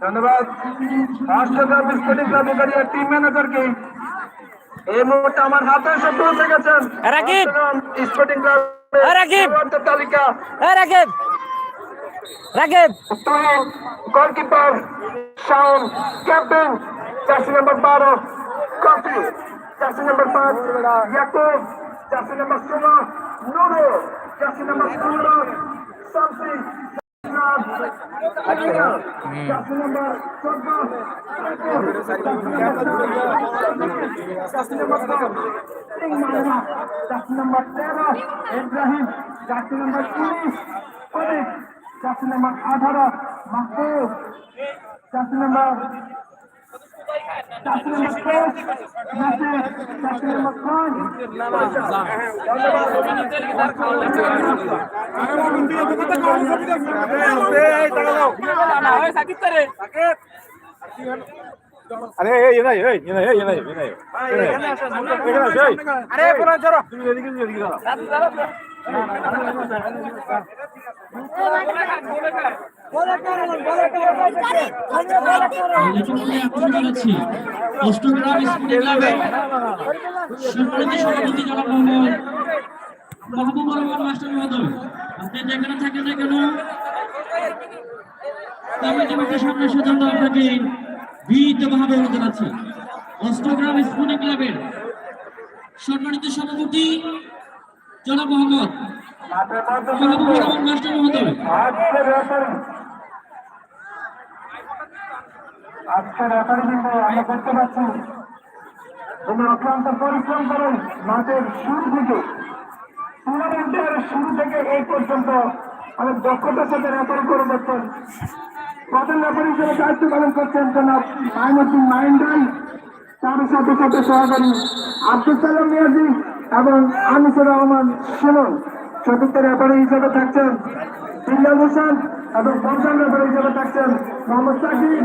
धन्यवाद। राष्ट्र का विस्फोटित अधिकारी टीम मैनेजर के। এই মুহূর্তে আমার হাতে এসে পৌঁছে গেছেন। রাকিব! Sporting club Rakib! তালিকা। Rakib! Rakib! Goalkeeper Shawon captain jersey number বারো কফি জার্সি নাম্বার পাঁচ ইয়াকুব জার্সি নাম্বার ষোলো নুরু জার্সি নাম্বার পনেরো শামসি নাম্বার তেরো ইব্রাহিম জার্সি নাম্বার উনিশ অনেক চাষি নাম্বার আঠারো মাহবুব চাষি নাম্বার আরে এদিকে অষ্টগ্রাম স্কুল ক্লাবে সম্মানিত সভাপতি জনাব মাহবুবুর রহমান যেখানে কেন জানাচ্ছি অষ্টগ্রাম স্কুল ক্লাবের সম্মানিত সভাপতি মোহাম্মদ মাস্টার মহোদয় আজকে রেফারি আজকে রেফারি কিন্তু আমরা দেখতে পাচ্ছি তিনি অক্লান্ত পরিশ্রম করেন মাঠের শুরু থেকে টুর্নামেন্টের শুরু থেকে এই পর্যন্ত অনেক দক্ষতার সাথে রেফারি করে যাচ্ছেন প্রধান রেফারি হিসেবে দায়িত্ব পালন করছেন জনাব মাইনুদ্দিন মাইন্ডাই তার সাথে সাথে সহকারী আব্দুল সালাম মিয়াজি এবং আনিসুর রহমান সুমন চতুর্থ রেফারি হিসেবে থাকছেন বিল্লাল হোসেন এবং পঞ্চম রেফারি হিসেবে থাকছেন মোহাম্মদ সাকিব।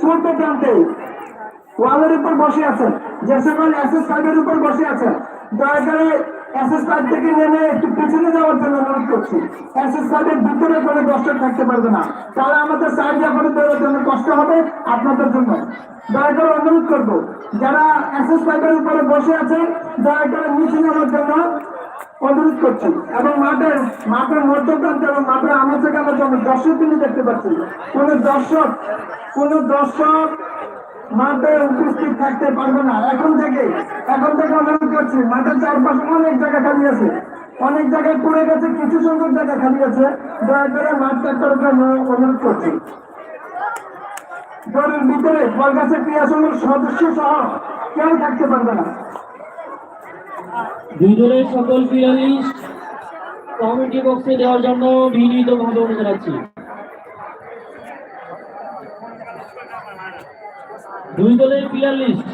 পূর্ব প্রান্তে ওয়ালের উপর বসে আছেন যে সকল এসএস ফাইভের উপর বসে আছেন। দয়া করে এসএস ফাইভ থেকে নেমে একটু পিছনে যাওয়ার জন্য অনুরোধ করছি। এসএস ফাইভের ভিতরে কোনো দর্শক থাকতে পারবে না। তাহলে আমাদের সাইড করে দেওয়ার জন্য কষ্ট হবে আপনাদের জন্য। দয়া করে অনুরোধ করব, যারা এসএস ফাইভের উপরে বসে আছে, দয়া করে নিচে নেওয়ার জন্য অনুরোধ করছেন এবং মাঠের মাঠের মধ্যপ্রান্তে এবং মাঠের আমাদের কাছে জন্য দর্শক তিনি দেখতে পাচ্ছেন কোন দর্শক কোন দর্শক মাঠে উপস্থিত থাকতে পারবে না। এখন থেকে এখন থেকে অনুরোধ করছি, মাঠের চারপাশে অনেক জায়গা খালি আছে। অনেক জায়গায় পড়ে গেছে, কিছু সংখ্যক জায়গা খালি আছে। দয়া করে মাঠ করার জন্য অনুরোধ করছি। দলের ভিতরে কলকাতা ক্রিয়া সদস্য সহ কেউ থাকতে পারবে না। দলের সকল প্লেয়ারিস্ট কমিটি বক্সে দেওয়ার জন্য বিনীতভাবে অনুরোধ জানাচ্ছি। দুই দলের প্লেয়ার লিস্ট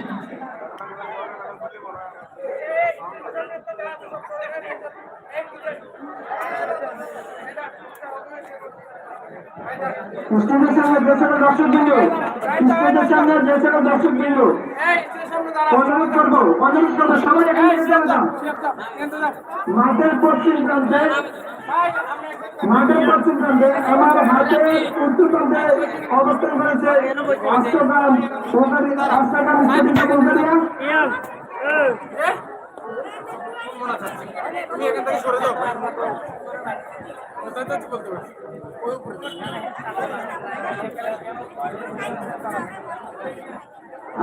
স্টেজের সামনে যে সকল দর্শক বিন্দু স্টেজের সামনে যে সকল দর্শক বিন্দু অনুরোধ করব অনুরোধ করব সবাই এখান মাঠের পশ্চিম প্রান্তে মাঠের পশ্চিম প্রান্তে আমার হাতে উত্তর প্রান্তে অবস্থান করেছে অষ্টগ্রাম সরকারি অষ্টগ্রাম স্টেডিয়াম কলকাতা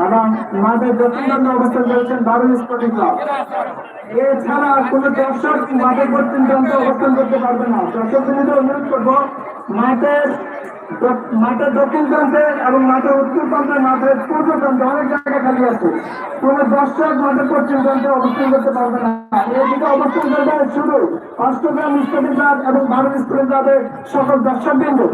এবং মাঠের দক্ষিণ প্রান্তে অবস্থান করেছেন দারুল স্পোর্টিং ক্লাব। এছাড়া কোন দর্শক মাঠের প্রান্তে অবস্থান করতে পারবে না। দর্শকদের অনুরোধ করব, মাঠের মাঠের দক্ষিণ প্রান্তে এবং মাঠের উত্তর প্রান্তে মাঠের পূর্ব প্রান্তে অনেক জায়গা খালি আছে। কোন দর্শক মাঠের পশ্চিম প্রান্তে অবস্থান করতে পারবে না। এদিকে অবস্থান করবে শুধু অষ্টগ্রাম ক্লাব এবং ভারত স্পোর্টিং ক্লাবের সকল দর্শক বিন্দু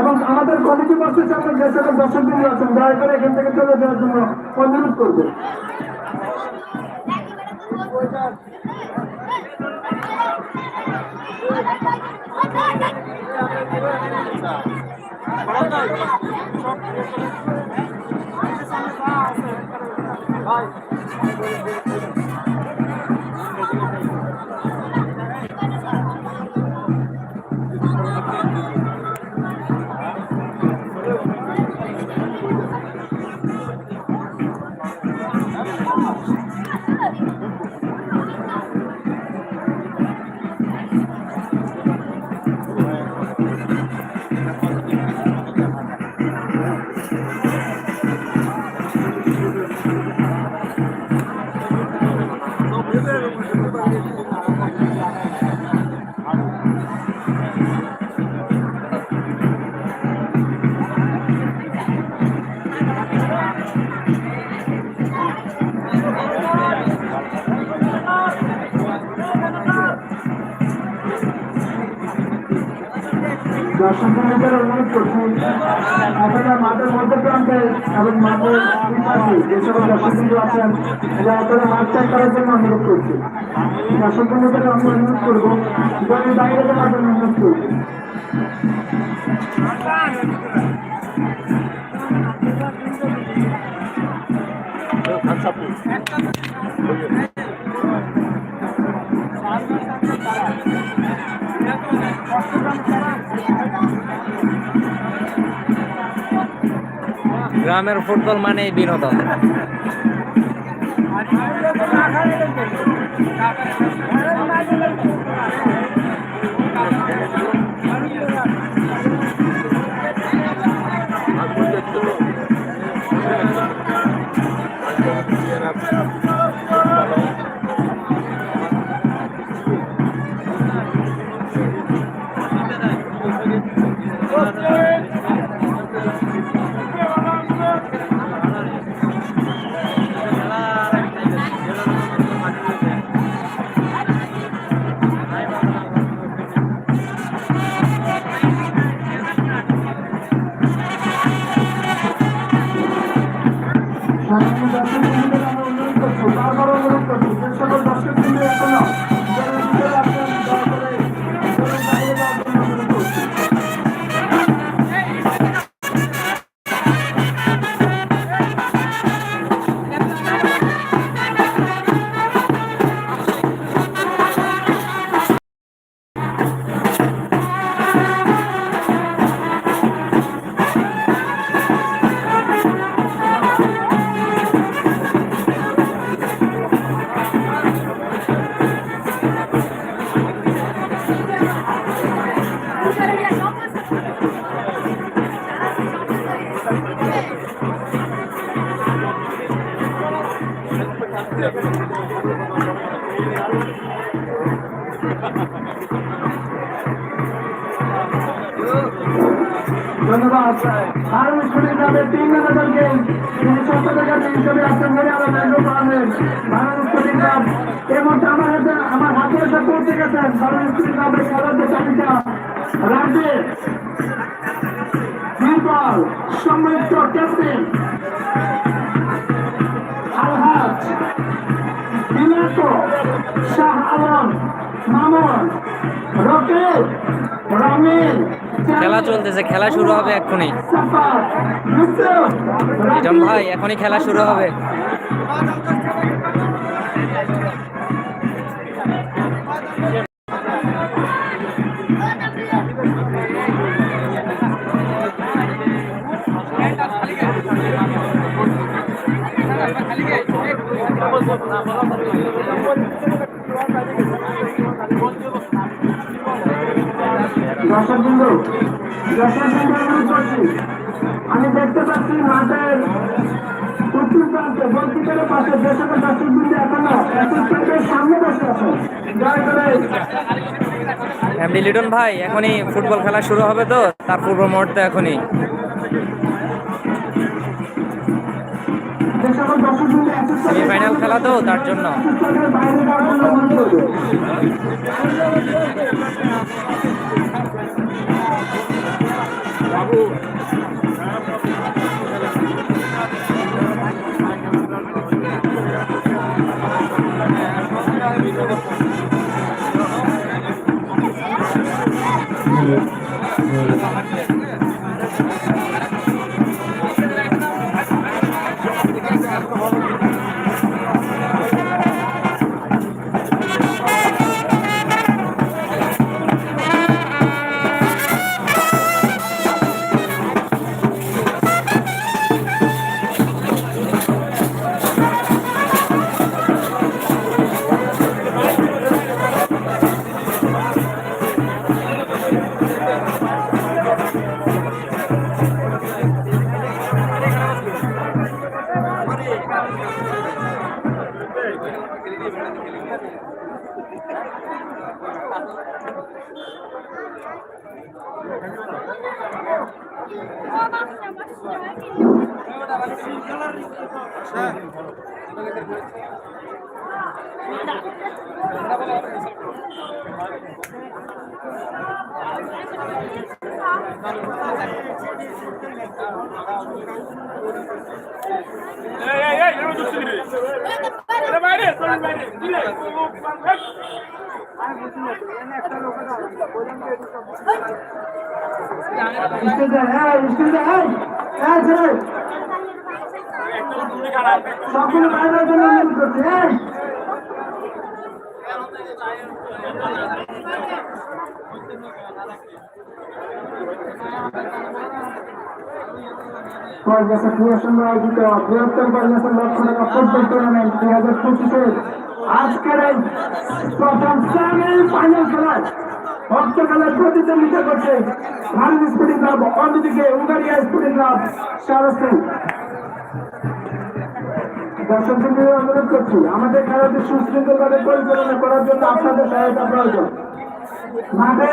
এবং আমাদের কমিটি বসের সামনে যে সকল দর্শক বিন্দু আছেন, দয়া করে এখান থেকে চলে যাওয়ার জন্য অনুরোধ করবে। Bye. দর্শক বন্ধুদের অনুরোধ করছি আপনারা মাঠের মধ্যে প্রান্তে এবং মাঠের যে সকল দর্শক বিন্দু আছেন করার জন্য অনুরোধ করছি দর্শক বন্ধুদের আমি করব দলের বাইরে যাওয়ার জন্য অনুরোধ করছি গ্রামের ফুটবল মানে বিনোদন। Thank দর্শক বন্ধুদের আমি ধন্যবাদ আরও স্কুলে যাবে তিন ম্যানেজারকে তিনি সম্পাদকের হিসেবে এর মধ্যে আমার হাতে আমার হাতে এসে পৌঁছে গেছেন ভারত স্কুলিং ক্লাবের খেলার যে তালিকা। ক্যাপ্টেন আলহাজ শাহ আলম মামুন খেলা চলতেছে খেলা শুরু হবে এক্ষুনি। ভাই এখনই খেলা শুরু হবে। আমি দেখতে পাচ্ছি মাঠের প্রান্তে পাশে যে এখনও সামনে বসে করে। লিটন ভাই, এখনই ফুটবল খেলা শুরু হবে তো, তার পূর্ব মুহূর্তে এখনই। যে সকল দর্শক বিন্দু অ্যাসিস্ট্যান্টের ফাইনাল খেলা তো তার জন্য। অ্যাসিস্ট্যান্টের বাইরে যাওয়ার জন্য অনুরোধ করবে এই সকলে বাইরের জন্য অনুরোধ করছি হ্যাঁ কলকাতা ক্রিয়েশন আয়োজিত বৃহত্তম কলকাতা লক্ষ টাকা ফুটবল টুর্নামেন্ট দুই হাজার পঁচিশের আজকের প্রতিদ্বন্দ্বিতা করছে ভারত স্পোর্টিং ক্লাব, অন্যদিকে উগারিয়া স্পোর্টিং ক্লাব সারসী দর্শকদের অনুরোধ করছি, আমাদের খেলাটি সুশৃঙ্খলভাবে পরিচালনা করার জন্য আপনাদের সহায়তা প্রয়োজন। মাঠে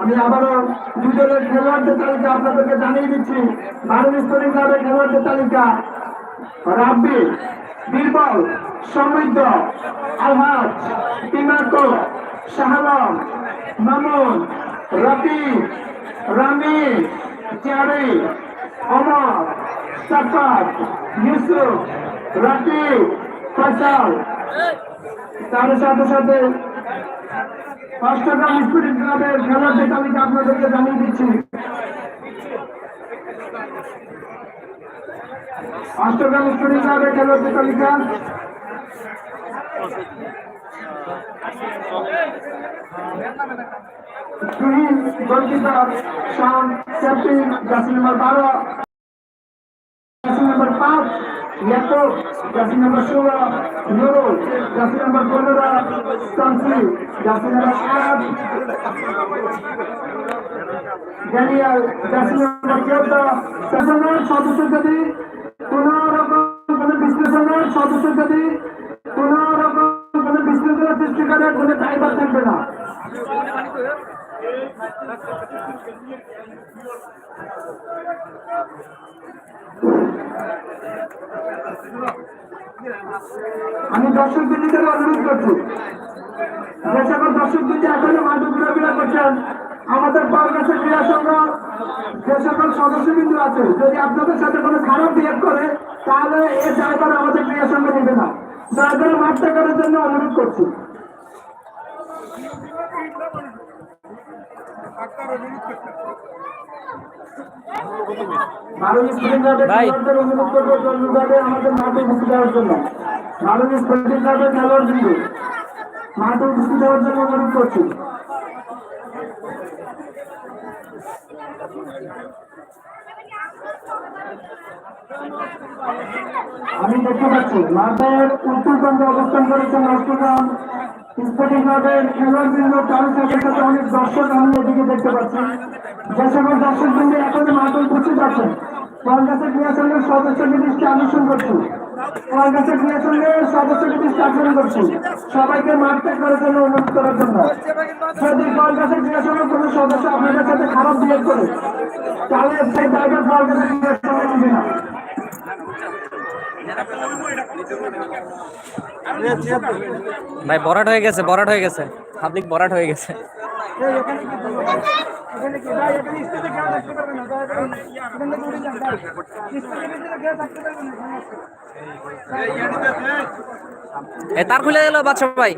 আমি আবারও দুজনের খেলোয়াড়দের তালিকা আপনাদেরকে জানিয়ে দিচ্ছি। ভারত স্পোর্টিং ক্লাবের খেলোয়াড়দের তালিকা। রাব্বি, বীরবল, সমৃদ্ধ, আলহাজ তিমাকো শাহলম মামুন, রফি, রামি চেয়ারি অমর, সাফাত, ইউসুফ, রাকিব, ফয়সাল। তার সাথে সাথে অষ্টগ্রাম স্কুল ক্লাবের খেলোয়াড়দের তালিকা আপনাদেরকে জানিয়ে দিচ্ছি। অষ্টগ্রাম স্কুল ক্লাবের খেলোয়াড়দের তালিকা। দুই গোলকিপার, শান সেফটি জার্সি নম্বর বারো জার্সি নম্বর পাঁচ ইয়াকুব জার্সি নম্বর ষোলো নুরুল জার্সি নম্বর পনেরো শামসি জার্সি নম্বর আট ড্যানিয়াল জার্সি নম্বর চোদ্দ সেশনের সদস্য যদি কোন রকম কোন বিশ্লেষণের সদস্য যদি কোন রকম কোন বিশ্লেষণের সৃষ্টি করে কোনো দায়ভার থাকবে না আমি দর্শক বিন্দুকে অনুরোধ করছি। যে সকল দর্শক বিন্দু এখনও মাঠে ঘোরাফেরা করছেন আমাদের বাংলাদেশ ক্রীড়া সংঘ যে সকল সদস্যবৃন্দ আছে। যদি আপনাদের সাথে কোনো খারাপ বিহেভ করে, তাহলে এর দায়ভার আমাদের ক্রীড়া সংঘ নেবে না। করে মাঠটা করার জন্য অনুরোধ করছি। স্পোর্টিং ক্লাবের ভাই। মাননীয় স্পোর্টিং ক্লাবের মাঠে উপস্থিত হওয়ার জন্য অনুরোধ করছি। আমি দেখতে পাচ্ছি মাঠের উত্তরবঙ্গে অবস্থান করেছেন নষ্টগ্রাম স্পোর্টিং ক্লাবের খেলোয়াড়বৃন্দ তার সাথে সাথে অনেক দর্শক আমি এদিকে দেখতে পাচ্ছি। যে দর্শক বৃন্দ এখনও মাঠে উপস্থিত আছেন কলকাতা ক্রিয়া সংঘের সদস্যকে দৃষ্টি আকর্ষণ করছি। ক্রিয়া সদস্যকে দৃষ্টি আকর্ষণ করছি। সবাইকে ত্যাগ করার জন্য অনুরোধ করার জন্য। যদি ক্রিয়া সদস্য আপনাদের সাথে খারাপ বিহেভ করে, তাহলে সেই কলকাতা ক্রিয়া না। ভাই, বরাট হয়ে গেছে, বরাট হয়ে গেছে। পাবলিক বরাট হয়ে গেছে। তার খুলে গেল বাচ্চা ভাই।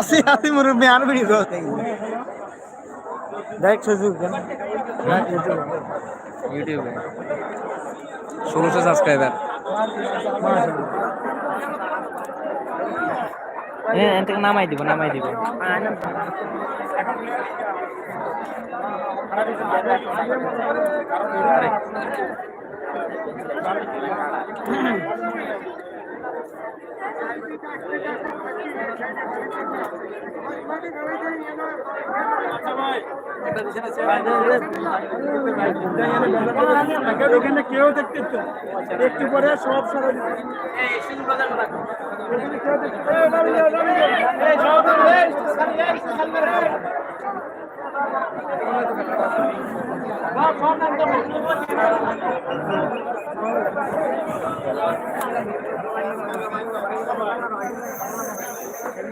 আসি আসি মুরব্বী আর বিড়ি দেখ সুযোগ দেন ইউটিউবে ষোলোশো সাবস্ক্রাইবার নামাই দিব নামাই দিব। এখানে কেউ দেখতে একটু পরে সব সারা দিচ্ছে কেউ দেখতে এই, নামি যাও, নামি যাও। এই, সব নামি, এই, সব, সব নাম দেবো।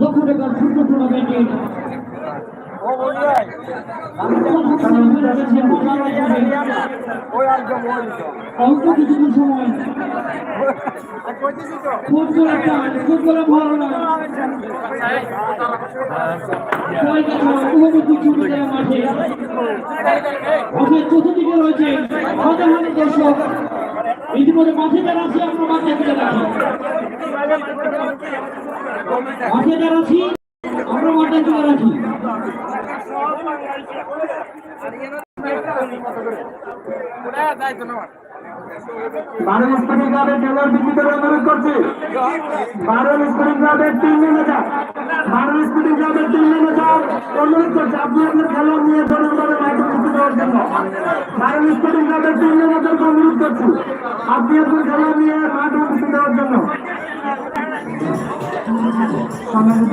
লক্ষ টাকার ফুটবল টুর্নামেন্টের অল্প কিছুদিন সময়। চতুর্দিকে রয়েছে হাজার হাজার দর্শক। ইতিমধ্যে মাঠে যারা আছি আমরা মাঠে যারা আছি আমরা মাঠে তুলে রাখি বারো স্পোর্টিং ক্লাবের খেলোয়াড় বিক্রিতে অনুরোধ করছি বারো স্পোর্টিং ক্লাবের টিম ম্যানেজার বারো স্পোর্টিং ক্লাবের টিম ম্যানেজার অনুরোধ করছি আপনি আপনার খেলোয়াড় নিয়ে জনগণের মাঠে মুক্তি দেওয়ার জন্য বারো স্পোর্টিং ক্লাবের টিম ম্যানেজারকে অনুরোধ করছি আপনি আপনার খেলোয়াড় নিয়ে মাঠে মুক্তি দেওয়ার জন্য সম্মানিত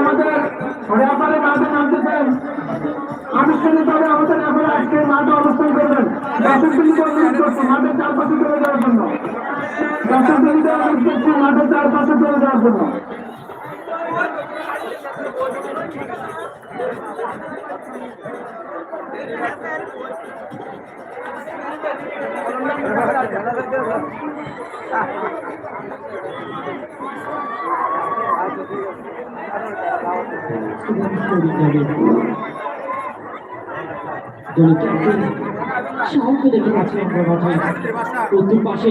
আমাদের রেফারে মাঠে নামতেছেন আনুষ্ঠানিকভাবে আমাদের রেফারে আজকে মাঠে অবস্থান করবেন দর্শক অনুরোধ করছি মাঠের চারপাশে চলে যাওয়ার জন্য দর্শক বন্ধুদের অনুরোধ করছি মাঠের চারপাশে চলে যাওয়ার জন্য দলের ক্যাপ্টেন শাহকে দেখতে পাচ্ছি আমরা মাঠে উত্তর পাশে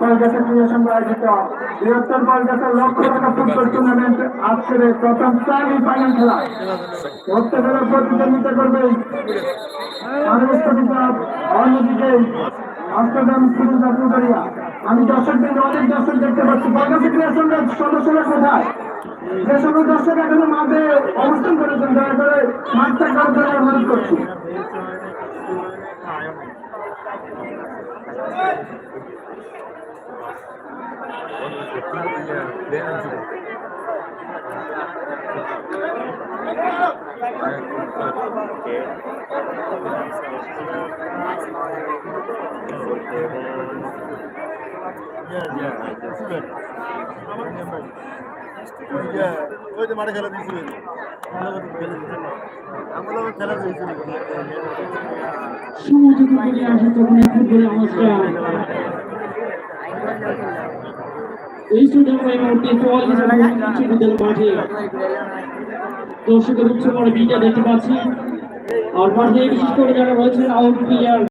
কলকাতা ক্রিয়েশন আয়োজিত বৃহত্তর কলকাতার লক্ষ টাকা ফুটবল প্রথম সেমি ফাইনাল খেলা প্রত্যেক দলের প্রতিদ্বন্দ্বিতা করবে অন্যদিকে অষ্টম শুরু যাত্রীবাড়িয়া আমি দর্শকদের অনেক দর্শক দেখতে পাচ্ছি কলকাতা ক্রিয়েশনের সদস্যরা কোথায় যে সকল দর্শক এখনও মাঠে অবস্থান করেছেন দয়া করে মাঠটা কার্যকর অনুরোধ করছি ওই মাঠে খেলা দিয়েছিল দিয়েছিল আসে তখন ফুটবলের অনুষ্ঠান এই সুযোগ এই মুহূর্তে চুয়াল্লিশ কিছু বিদ্যালয় মাঠে দর্শকের উচ্চ বড় বিটা দেখতে পাচ্ছি। আর মাঠে বিশেষ করে যারা রয়েছেন আউট প্লেয়ার